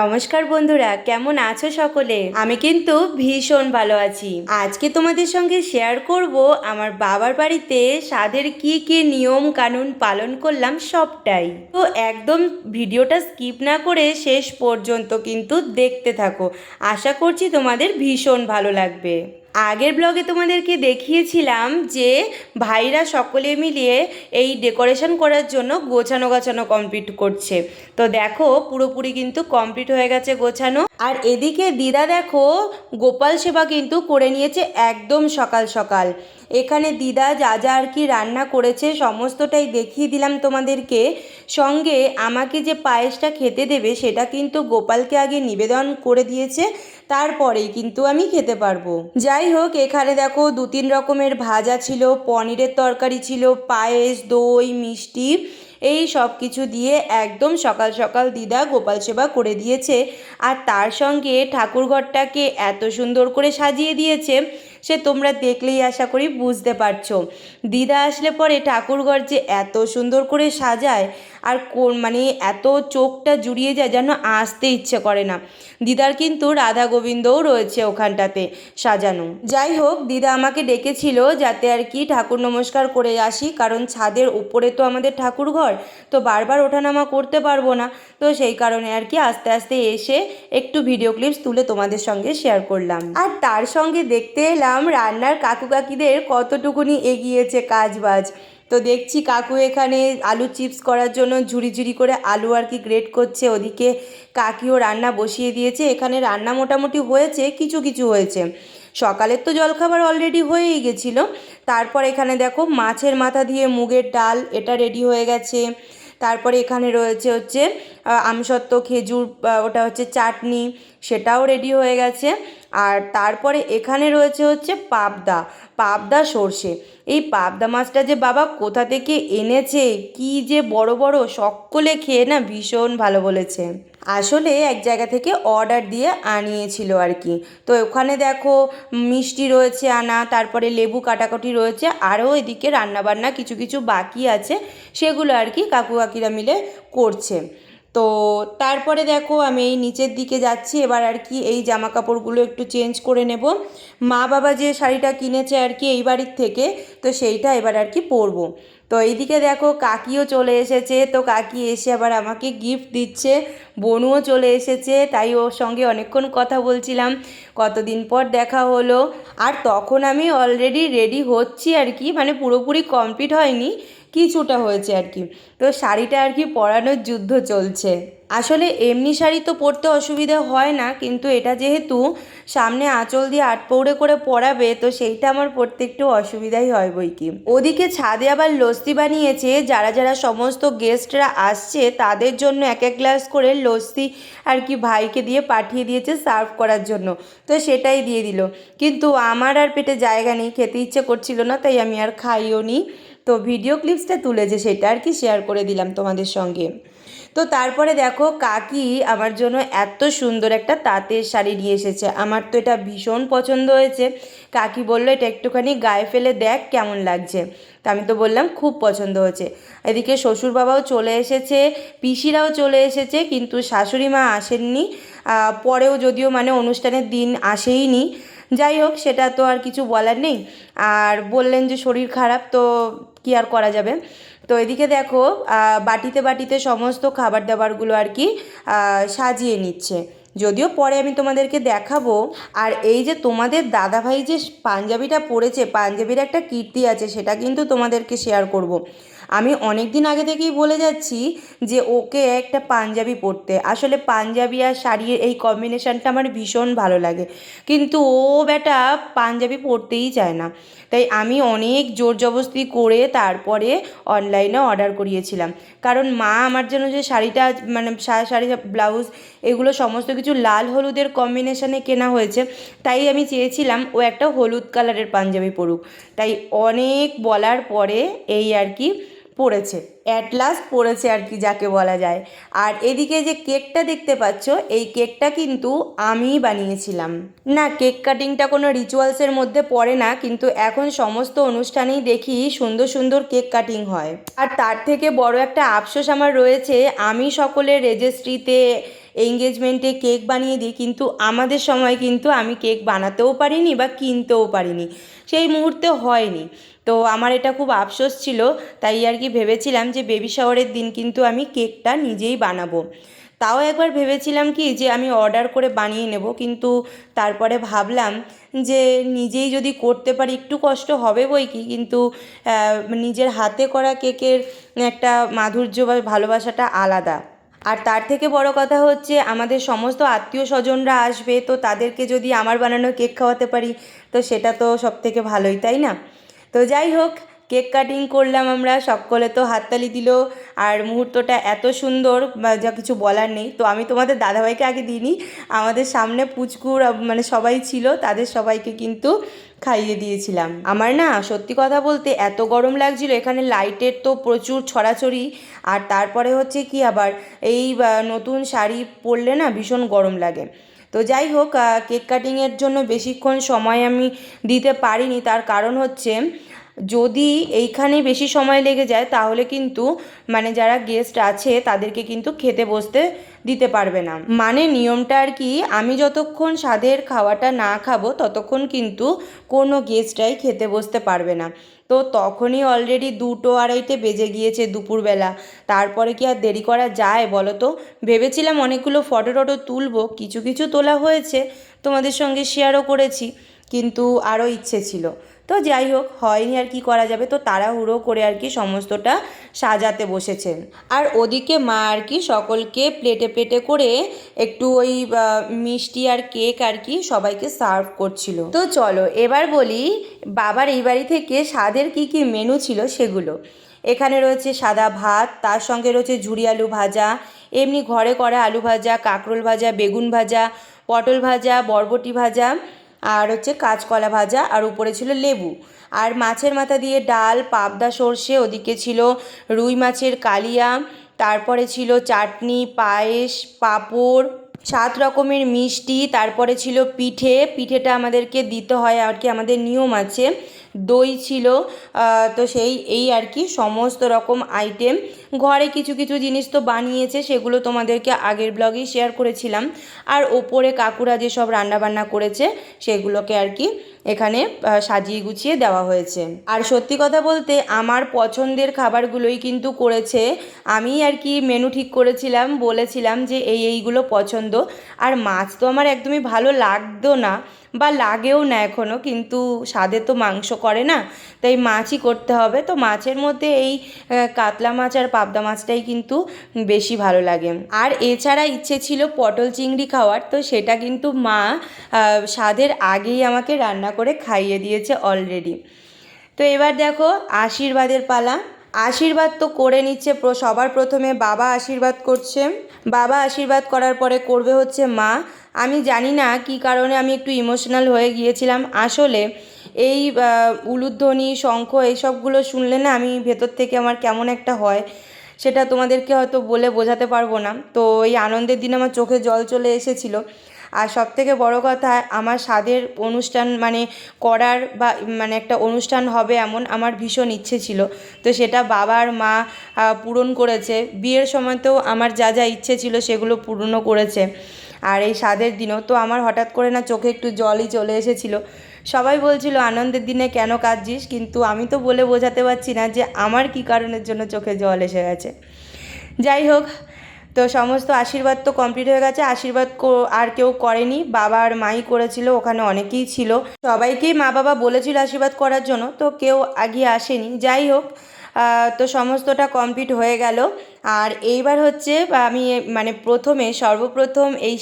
নমস্কার বন্ধুরা, কেমন আছো সকলে? আমি কিন্তু ভীষণ ভালো আছি। আজকে তোমাদের সঙ্গে শেয়ার করব আমার বাবার বাড়িতে স্বাদের কি কি নিয়ম কানুন পালন করলাম সবটাই। তো একদম ভিডিওটা স্কিপ না করে শেষ পর্যন্ত কিন্তু দেখতে থাকো। আশা করছি তোমাদের ভীষণ ভালো লাগবে। আগের ব্লগে তোমাদেরকে দেখিয়েছিলাম যে ভাইরা সকলে মিলিয়ে এই ডেকোরেশন করার জন্য গোছানো গাছানো কমপ্লিট করছে। তো দেখো পুরোপুরি কিন্তু কমপ্লিট হয়ে গেছে গোছানো। আর এদিকে দিদা দেখো, গোপাল সেবা কিন্তু করে নিয়েছে একদম সকাল সকাল। এখানে দিদা যা যা আর কি রান্না করেছে সমস্তটাই দেখিয়ে দিলাম তোমাদেরকে। সঙ্গে আমাকে যে পায়েসটা খেতে দেবে সেটা কিন্তু গোপালকে আগে নিবেদন করে দিয়েছে, তারপরেই কিন্তু আমি খেতে পারব। যাই হোক, এখানে দেখো দু তিন রকমের ভাজা ছিল, পনিরের তরকারি ছিল, পায়েস, দই, মিষ্টি। এই সব কিছু দিয়ে একদম সকাল সকাল দিদা গোপাল সেবা করে দিয়েছে। আর তার সঙ্গে ঠাকুরঘরটাকে এত সুন্দর করে সাজিয়ে দিয়েছে, সে তোমরা দেখলেই আশা করি বুঝতে পারছ। দিদা আসলে পরে ঠাকুরঘর যে এত সুন্দর করে সাজায় আর মানে এত চোখটা জুড়িয়ে যায় যেন আসতে ইচ্ছে করে না। দিদার কিন্তু রাধা গোবিন্দও রয়েছে ওখানটাতে সাজানো। যাই হোক, দিদা আমাকে ডেকেছিল যাতে আর কি ঠাকুর নমস্কার করে আসি, কারণ ছাদের উপরে তো আমাদের ঠাকুর ঘর, তো বারবার ওঠানামা করতে পারব না। তো সেই কারণে আর কি আস্তে আস্তে এসে একটু ভিডিও ক্লিপস তুলে তোমাদের সঙ্গে শেয়ার করলাম। আর তার সঙ্গে দেখতে এলাম রান্নার কাকু কাকিদের কতটুকুনি এগিয়েছে কাজ বাজ তো দেখছি কাকু এখানে আলু চিপস করার জন্য ঝুড়ি ঝুড়ি করে আলু আর কি গ্রেট করছে। ওদিকে কাকিও রান্না বসিয়ে দিয়েছে। এখানে রান্না মোটামুটি হয়েছে, কিছু কিছু হয়েছে। সকালের তো জলখাবার অলরেডি হয়েই গেছিল। তারপর এখানে দেখো মাছের মাথা দিয়ে মুগের ডাল, এটা রেডি হয়ে গেছে। তারপরে এখানে রয়েছে হচ্ছে আমসত্ত্ব, খেজুর ওটা হচ্ছে চাটনি, সেটাও রেডি হয়ে গেছে। আর তারপরে এখানে রয়েছে হচ্ছে পাবদা পাবদা সর্ষে। এই পাবদা মাছটা যে বাবা কোথা থেকে এনেছে, কি যে বড় বড়, সকলে খেয়ে না ভীষণ ভালো বলেছে। আসলে এক জায়গা থেকে অর্ডার দিয়ে আনিয়েছিল আর কি। তো ওখানে দেখো মিষ্টি রয়েছে আনা, তারপরে লেবু কাটাকুটি রয়েছে, আরও এদিকে রান্নাবান্না কিছু কিছু বাকি আছে, সেগুলো আর কি কাকু কাকিরা মিলে করছে। তো তারপরে দেখো আমি এই নিচের দিকে যাচ্ছি, এবার আর কি এই জামা কাপড়গুলো একটু চেঞ্জ করে নেব। মা বাবা যে শাড়িটা কিনেছে আর কি এই বাড়ির থেকে, তো সেইটা এবার আর কি পরবো। তো এইদিকে দেখো কাকিও চলে এসেছে, তো কাকি এসে আবার আমাকে গিফট দিচ্ছে, বনুও চলে এসেছে, তাই ওর সঙ্গে অনেকক্ষণ কথা বলছিলাম, কতদিন পর দেখা হলো, আর তখন আমি অলরেডি রেডি হচ্ছি আর কি মানে পুরোপুরি কমপ্লিট হয়নি কিছুটা হয়েছে আর কি। তো শাড়িটা আর কি পরানোর যুদ্ধ চলছে। আসলে এমনি শাড়ি তো পরতে অসুবিধা হয় না, কিন্তু এটা যেহেতু সামনে আঁচল দিয়ে আটপৌড়ে করে পরাবে, তো সেইটা আমার পরতে একটু অসুবিধাই হয় বই কি। ওদিকে ছাদে আবার লস্যি বানিয়েছে, যারা যারা সমস্ত গেস্টরা আসছে, তাদের জন্য এক এক গ্লাস করে লস্যি আর কি ভাইকে দিয়ে পাঠিয়ে দিয়েছে সার্ভ করার জন্য। তো সেটাই দিয়ে দিল। কিন্তু আমার আর পেটে জায়গা নেই, খেতে ইচ্ছে করছিল না, তাই আমি আর খাইও নি তো ভিডিও ক্লিপসটা তুলেছে, সেটা আর কি শেয়ার করে দিলাম তোমাদের সঙ্গে। তো তারপরে দেখো, কাকি আমার জন্য এত সুন্দর একটা তাঁতের শাড়ি নিয়ে এসেছে। আমার তো এটা ভীষণ পছন্দ হয়েছে। কাকি বলল, এটা একটুখানি গায়ে ফেলে দেখ কেমন লাগছে। তা আমি তো বললাম, খুব পছন্দ হয়েছে। এদিকে শ্বশুর বাবাও চলে এসেছে, পিসিরাও চলে এসেছে, কিন্তু শাশুড়ি মা আসেননি। পরেও যদিও মানে অনুষ্ঠানের দিন আসেইনি। যাই হোক, সেটা তো আর কিছু বলার নেই। আর বললেন যে, শরীর খারাপ, তো কি আর করা যাবে তো এদিকে দেখো বাটিতে বাটিতে সমস্ত খাবার দাবারগুলো আর কি সাজিয়ে নিচ্ছে যদিও পরে আমি তোমাদেরকে দেখাবো, আর এই যে তোমাদের দাদাভাই যে পাঞ্জাবিটা পরেছে পাঞ্জাবির একটা কীর্তি আছে, সেটা কিন্তু তোমাদেরকে শেয়ার করব। আমি অনেক দিন আগে থেকেই বলে যাচ্ছি যে ওকে একটা পাঞ্জাবি পরতে। আসলে পাঞ্জাবি আর শাড়ির এই কম্বিনেশানটা আমার ভীষণ ভালো লাগে। কিন্তু ও বেটা পাঞ্জাবি পরতেই চায় না। তাই আমি অনেক জোর জবস্তি করে তারপরে অনলাইনে অর্ডার করিয়েছিলাম। কারণ মা আমার জন্য যে শাড়িটা মানে শাড়ি ব্লাউজ এগুলো সমস্ত কিছু লাল হলুদের কম্বিনেশানে কেনা হয়েছে, তাই আমি চেয়েছিলাম ও একটা হলুদ কালারের পাঞ্জাবি পরুক। তাই অনেক বলার পরে এই আর কি পড়েছে অ্যাট লাস্ট পড়েছে আর কি যাকে বলা যায়। আর এদিকে যে কেকটা দেখতে পাচ্ছ, এই কেকটা কিন্তু আমিই বানিয়েছিলাম। না কেক কাটিংটা কোনো রিচুয়ালসের মধ্যে পড়ে না, কিন্তু এখন সমস্ত অনুষ্ঠানেই দেখি সুন্দর সুন্দর কেক কাটিং হয়। আর তার থেকে বড় একটা আফসোস আমার রয়েছে, আমি সকলের রেজিস্ট্রিতে এঙ্গেজমেন্টে কেক বানিয়ে দিই, কিন্তু আমাদের সময় কিন্তু আমি কেক বানাতেও পারিনি বা কিনতেও পারিনি। সেই মুহূর্তে হয়নি। তো আমার এটা খুব আফসোস ছিল, তাই আর কি ভেবেছিলাম যে বেবি শাওয়ারের দিন কিন্তু আমি কেকটা নিজেই বানাবো। তাও একবার ভেবেছিলাম কি যে আমি অর্ডার করে বানিয়ে নেব, কিন্তু তারপরে ভাবলাম যে নিজেই যদি করতে পারি একটু কষ্ট হবে বই কি, কিন্তু নিজের হাতে করা কেকের একটা মাধুর্য বা ভালোবাসাটা আলাদা। আর তার থেকে বড় কথা হচ্ছে, আমাদের সমস্ত আত্মীয় স্বজনরা আসবে, তো তাদেরকে যদি আমার বানানো কেক খাওয়াতে পারি, তো সেটা তো সব থেকে ভালোই, তাই না? তো যাই হোক কেক কাটিং করলাম আমরা, সকলে তো হাততালি দিল, আর মুহূর্তটা এত সুন্দর যা কিছু বলার নেই। তো আমি তোমাদের দাদাভাইকে আগে দিইনি, আমাদের সামনে পুচকুর মানে সবাই ছিল, তাদের সবাইকে কিন্তু খাইয়ে দিয়েছিলাম। আমার না, সত্যি কথা বলতে এত গরম লাগছিল, এখানে লাইটের তো প্রচুর ছড়াছড়ি, আর তারপরে হচ্ছে কি আবার, এই নতুন শাড়ি পরলে না ভীষণ গরম লাগে। তো যাই হোক কেক কাটিংয়ের জন্য বেশিক্ষণ সময় আমি দিতে পারিনি, তার কারণ হচ্ছে যদি এইখানে বেশি সময় লেগে যায়, তাহলে কিন্তু মানে যারা গেস্ট আছে, তাদেরকে কিন্তু খেতে বসতে দিতে পারবে না। মানে নিয়মটা আর কি, আমি যতক্ষণ স্বাদের খাওয়াটা না খাব, ততক্ষণ কিন্তু কোনো গেস্টরাই খেতে বসতে পারবে না। তো তখনই অলরেডি দুটো আড়াইটে বেজে গিয়েছে দুপুরবেলা। তারপরে কি আর দেরি করা যায় বলো তো ভেবেছিলাম অনেকগুলো ফটো টটো তুলবো, কিছু কিছু তোলা হয়েছে, তোমাদের সঙ্গে শেয়ারও করেছি, কিন্তু আরও ইচ্ছে ছিল। তো যাই হোক, হয়নি আর কি করা যাবে। তো তাড়াহুড়ো করে আর কি সমস্তটা সাজাতে বসেছেন আর ওদিকে মা আর কি সকলকে প্লেটে প্লেটে করে একটু ওই মিষ্টি আর কেক আর কি সবাইকে সার্ভ করছিল। তো চলো, এবার বলি বাবার এই বাড়ি থেকে স্বাদের কি কি মেনু ছিল সেগুলো। এখানে রয়েছে সাদা ভাত, তার সঙ্গে রয়েছে ঝুড়ি আলু ভাজা, এমনি ঘরে করা আলু ভাজা, কাঁকরোল ভাজা, বেগুন ভাজা, পটল ভাজা, বরবটি ভাজা আর হচ্ছে কাঁচকলা ভাজা, আর উপরে ছিল লেবু। আর মাছের মাথা দিয়ে ডাল, পাবদা, সর্ষে, ওদিকে ছিল রুই মাছের কালিয়া, তারপরে ছিল চাটনি, পায়েস, পাঁপড়, সাত রকমের মিষ্টি, তারপরে ছিল পিঠে। পিঠেটা আমাদেরকে দিতে হয় আর কি, আমাদের নিয়ম আছে। দই ছিল তো সেই, এই আর কি, সমস্ত রকম আইটেম ঘরে কিছু কিছু জিনিস তো বানিয়েছে, সেগুলো তোমাদেরকে আগের ব্লগেই শেয়ার করেছিলাম। আর ওপরে কাকুরা যেসব রান্নাবান্না করেছে, সেগুলোকে আর কি এখানে সাজিয়ে গুছিয়ে দেওয়া হয়েছে। আর সত্যি কথা বলতে, আমার পছন্দের খাবারগুলোই কিন্তু করেছে। আমি আর কি মেনু ঠিক করেছিলাম, বলেছিলাম যে এই এইগুলো পছন্দ। আর মাছ তো আমার একদমই ভালো লাগতো না। বা লাগেও না এখনও কিন্তু স্বাদে তো মাংস করে না, তাই মাছই করতে হবে। তো মাছের মধ্যে এই কাতলা মাছ আর পাবদা মাছটাই কিন্তু বেশি ভালো লাগে। আর এছাড়া ইচ্ছে ছিল পটল চিংড়ি খাওয়ার, তো সেটা কিন্তু মা স্বাদের আগেই আমাকে রান্না করে খাইয়ে দিয়েছে অলরেডি তো এবার দেখো আশীর্বাদের পালা। আশীর্বাদ তো করে নিচ্ছে সবার প্রথমে বাবা আশীর্বাদ করছে। বাবা আশীর্বাদ করার পরে করবে হচ্ছে মা আমি জানি না কি কারণে আমি একটু ইমোশনাল হয়ে গিয়েছিলাম। আসলে এই উলুধ্বনি, শঙ্খ এইসবগুলো শুনলে না আমি ভেতর থেকে আমার কেমন একটা হয় সেটা তোমাদেরকে হয়তো বলে বোঝাতে পারব না। তো এই আনন্দের দিন আমার চোখে জল চলে এসেছিল। আর সব থেকে বড় কথা, আমার স্বাদের অনুষ্ঠান মানে করার বা মানে একটা অনুষ্ঠান হবে এমন আমার ভীষণ ইচ্ছে ছিল। তো সেটা বাবার মা পূরণ করেছে। বিয়ের সময়তেও আমার যা যা ইচ্ছে ছিল সেগুলো পূর্ণ করেছে। আর এই স্বাদের দিনও তো আমার হঠাৎ করে না চোখে একটু জলই চলে এসেছিল। সবাই বলছিল, আনন্দের দিনে কেন কাঁদছিস? কিন্তু আমি তো বলে বোঝাতে পারছি না যে আমার কী কারণের জন্য চোখে জল এসে গেছে। যাই হোক তো সমস্ত আশীর্বাদ তো কমপ্লিট হয়ে গেছে আশীর্বাদ আর কেউ করেনি বাবা আর মাই করেছিল ওখানে অনেকেই ছিল। সবাইকেই মা বাবা বলেছিল আশীর্বাদ করার জন্য তো কেউ আগিয়ে আসেনি। যাই হোক তো সমস্তটা কমপ্লিট হয়ে গেল। আর এইবার হচ্ছে আমি মানে প্রথমে সর্বপ্রথম এই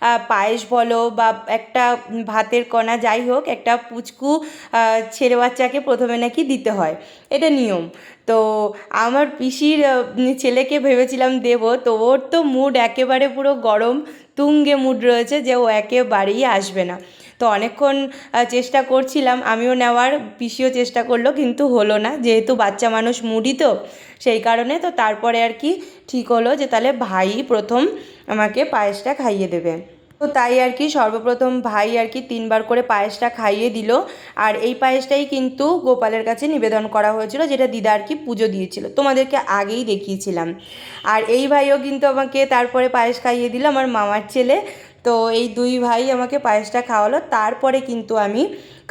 আহ, পায়েস বলো বা একটা ভাতের কণা যাই হোক একটা পুচকু ছেলে বাচ্চাকে প্রথমে নাকি দিতে হয়। এটা নিয়ম। তো আমার পিসির ছেলেকে ভেবেছিলাম দেব, তো ওর তো মুড একেবারে পুরো গরম, তুঙ্গে মুড রয়েছে যে ও একেবারেই আসবে না। তো অনেকক্ষণ চেষ্টা করছিলাম, আমিও নেওয়ার, পিসিও চেষ্টা করল, কিন্তু হলো না, যেহেতু বাচ্চা মানুষ মুডি তো, সেই কারণে তো তারপরে আর কি ঠিক হলো যে তাহলে ভাই প্রথম আমাকে পায়েসটা খাইয়ে দেবে। তো তাই আর কি সর্বপ্রথম ভাই আর কি তিনবার করে পায়েসটা খাইয়ে দিল। আর এই পায়েসটাই কিন্তু গোপালের কাছে নিবেদন করা হয়েছিল, যেটা দিদা আর কি পুজো দিয়েছিল। তোমাদেরকে আগেই দেখিয়েছিলাম। আর এই ভাইও কিন্তু আমাকে তারপরে পায়েস খাইয়ে দিল, আমার মামার ছেলে। তো এই দুই ভাই আমাকে পায়েসটা খাওয়ালো, তারপরে কিন্তু আমি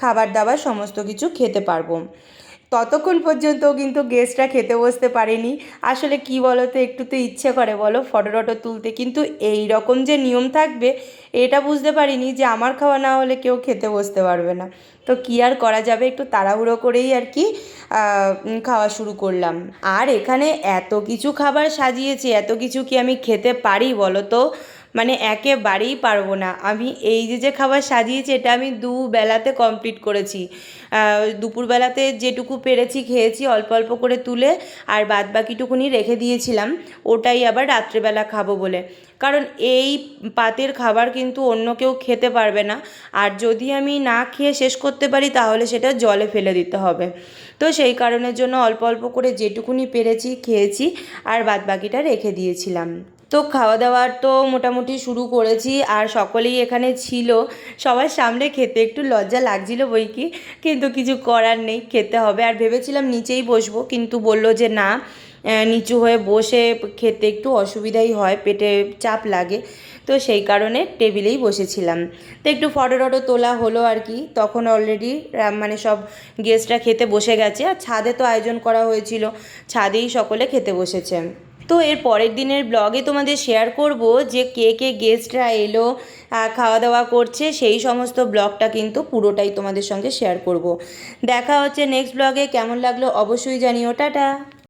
খাবার দাবার সমস্ত কিছু খেতে পারব। ততক্ষণ পর্যন্ত কিন্তু গেস্টরা খেতে বসতে পারেনি। আসলে কি বলো তো একটু তো ইচ্ছে করে বলো ফটো টটো তুলতে। কিন্তু এই রকম যে নিয়ম থাকবে, এটা বুঝতে পারিনি যে আমার খাওয়া না হলে কেউ খেতে বসতে পারবে না। তো কী আর করা যাবে? একটু তাড়াহুড়ো করেই আর কি খাওয়া শুরু করলাম। আর এখানে এত কিছু খাবার সাজিয়েছে, এত কিছু কি আমি খেতে পারি বলো তো মানে একেবারেই পারব না। আমি এই যে যে খাবার সাজিয়েছি, এটা আমি দু বেলাতে কমপ্লিট করেছি দুপুরবেলাতে যেটুকু পেরেছি খেয়েছি, অল্প অল্প করে তুলে আর বাদ বাকিটুকুনি রেখে দিয়েছিলাম। ওটাই আবার রাত্রেবেলা খাব বলে। কারণ এই পাতের খাবার কিন্তু অন্য কেউ খেতে পারবে না। আর যদি আমি না খেয়ে শেষ করতে পারি, তাহলে সেটা জলে ফেলে দিতে হবে। তো সেই কারণের জন্য অল্প অল্প করে যেটুকুনি পেরেছি, খেয়েছি আর বাদ বাকিটা রেখে দিয়েছিলাম। তো খাওয়া দাওয়ার তো মোটামুটি শুরু করেছি আর সকলেই এখানে ছিল। সবার সামনে খেতে একটু লজ্জা লাগছিল বই কি, কিন্তু কিছু করার নেই, খেতে হবে। আর ভেবেছিলাম নিচেই বসবো, কিন্তু বলল যে না নিচু হয়ে বসে খেতে একটু অসুবিধাই হয়, পেটে চাপ লাগে। তো সেই কারণে টেবিলেই বসেছিলাম। তো একটু ফটো টটো তোলা হলো আর কি। তখন অলরেডি মানে সব গেস্টরা খেতে বসে গেছে। আর ছাদে তো আয়োজন করা হয়েছিল, ছাদেই সকলে খেতে বসেছে। তো এর পরের দিনের ব্লগে তোমাদের শেয়ার করব যে কে কে গেস্টরা এলো খাওয়া দাওয়া করছে, সেই সমস্ত ব্লগটা কিন্তু পুরোটাই তোমাদের সঙ্গে শেয়ার করব। দেখা হচ্ছে নেক্সট ব্লগে, কেমন লাগল অবশ্যই জানিও, টাটা!